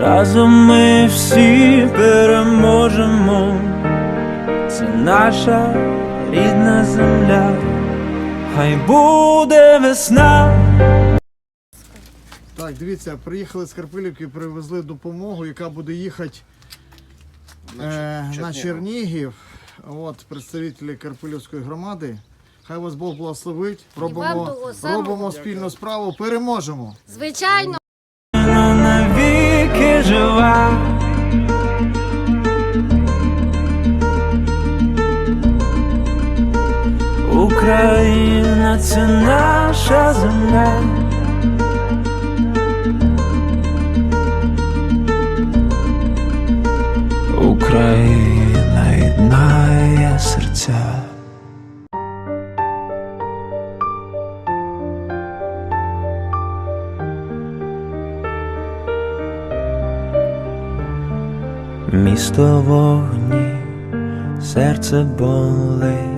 Разом ми всі переможемо, це наша рідна земля, хай буде весна. Так, дивіться, приїхали з Карпилівки, привезли допомогу, яка буде їхати е, на Чернігів. От представителі Карпилівської громади. Хай вас Бог благословить. Робимо, робимо спільну справу, переможемо. Звичайно. Україна це наша земля. Україна єднає серця. Місто вогні, серце болить,